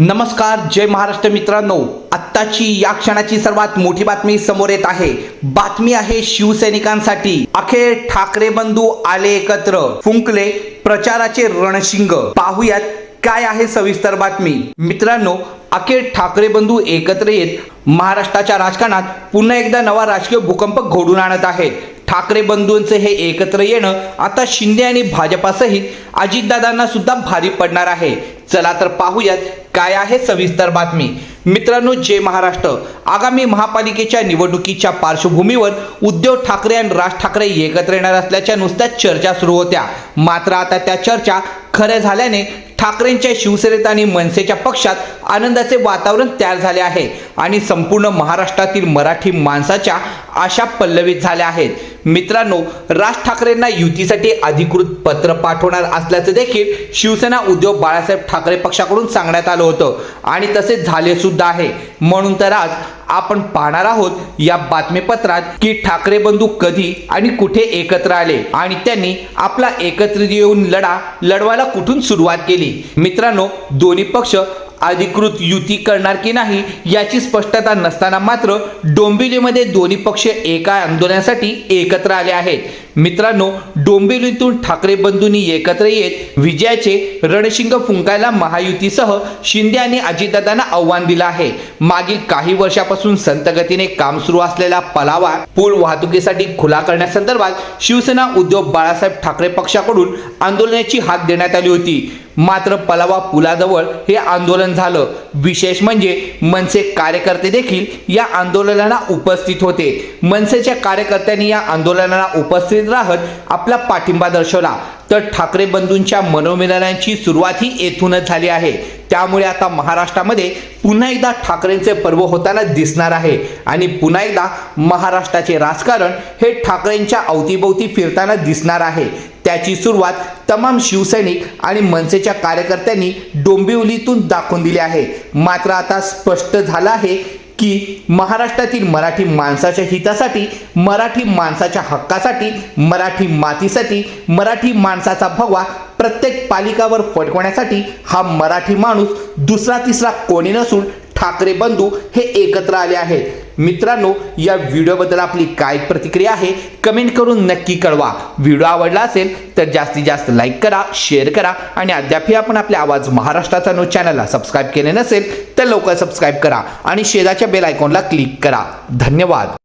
नमस्कार जय महाराष्ट्र मित्रांनो. आत्ताची या क्षणाची सर्वात मोठी बातमी समोर येत आहे. बातमी आहे शिवसैनिकांसाठी. अखेर ठाकरे बंधू आले एकत्र. फुंकले प्रचाराचे रणशिंग. पाहुयात काय आहे सविस्तर बातमी. मित्रांनो अखेर ठाकरे बंधू एकत्र येत महाराष्ट्राच्या राजकारणात पुन्हा एकदा नवा राजकीय भूकंप घडून आणत आहेत. ठाकरे बंधूंचं हे एकत्र येणं आता शिंदे आणि भाजपासहित अजितदादांना सुद्धा भारी पडणार आहे. चला तर पाहूयात काय आहे सविस्तर बातमी. मित्रांनो जय महाराष्ट्र. आगामी महापालिकेच्या निवडणुकीच्या पार्श्वभूमीवर उद्धव ठाकरे आणि राज ठाकरे एकत्र येणार असल्याच्या नुसत्याच चर्चा सुरू होत्या. मात्र आता त्या चर्चा खऱ्या झाल्याने ठाकरेंच्या शिवसेनेत आणि मनसेच्या पक्षात आनंदाचे वातावरण तयार झाले आहे आणि संपूर्ण महाराष्ट्रातील मराठी माणसाच्या आशा पल्लवित झाल्या आहेत. मित्रांनो राज ठाकरेंना युतीसाठी अधिकृत पत्र पाठवणार असल्याचं देखील शिवसेना उद्धव बाळासाहेब ठाकरे पक्षाकडून सांगण्यात आलं होतं. आणि तसे झाले सुद्धा आहे. म्हणून तर आज आपण पाहणार आहोत या बातमीपत्रात की ठाकरे बंधू कधी आणि कुठे एकत्र आले आणि त्यांनी आपला एकत्रित येऊन लढा लढवायला कुठून सुरुवात केली. मित्रांनो दोन्ही पक्ष अधिकृत युती करणार की नाही याची स्पष्टता नसताना मात्र डोंबिवलीमध्ये दोन्ही पक्ष एका आंदोलनासाठी एकत्र आले आहेत. मित्रांनो डोंबिवलीतून ठाकरे बंधूंनी एकत्र येत विजयाचे रणशिंग फुंकायला महायुतीसह शिंदे आणि अजितदादांना आव्हान दिलं आहे. मागील काही वर्षापासून संतगतीने काम सुरू असलेला पलावा पूल वाहतुकीसाठी खुला करण्यासंदर्भात शिवसेना उद्धव बाळासाहेब ठाकरे पक्षाकडून आंदोलनाची हाक देण्यात आली होती. मात्र पलावा पुलाजवळ हे आंदोलन झालं. विशेष म्हणजे मनसे कार्यकर्ते देखील या आंदोलनाला उपस्थित होते. मनसेच्या कार्यकर्त्यांनी या आंदोलनाला उपस्थित राहत आपला पाठिंबा दर्शवला. तर ठाकरे बंधूंच्या मनोमिलनाची सुरुवात ही येथूनच झाली आहे. त्यामुळे आता महाराष्ट्रामध्ये पुन्हा एकदा ठाकरेंचे पर्व होताना दिसणार आहे. आणि पुन्हा एकदा महाराष्ट्राचे राजकारण हे ठाकरेंच्या अवतीभोवती फिरताना दिसणार आहे. त्याची सुरुवात तमाम शिवसैनिक आणि मनसेच्या कार्यकर्त्यांनी डोंबिवलीतून दाखवून दिली आहे. मात्र आता स्पष्ट झालं आहे की महाराष्ट्रातील मराठी माणसाच्या हितासाठी मराठी माणसाच्या हक्कासाठी मराठी मातीसाठी मराठी माणसाचा भगवा प्रत्येक पालिकावर फडकवण्यासाठी हा मराठी माणूस दुसरा तिसरा कोणी नसून ठाकरे बंधू हे एकत्र आले आहेत. मित्रांनो या व्हिडिओबद्दल आपली काय प्रतिक्रिया आहे कमेंट करून नक्की कळवा. व्हिडिओ आवडला असेल तर जास्तीत जास्त लाईक करा शेअर करा आणि अद्यापही आपण आपल्या आवाज महाराष्ट्राचा नो चॅनलला सबस्क्राईब केले नसेल तर लवकर सबस्क्राईब करा आणि शेजारच्या बेल आयकॉनला क्लिक करा. धन्यवाद.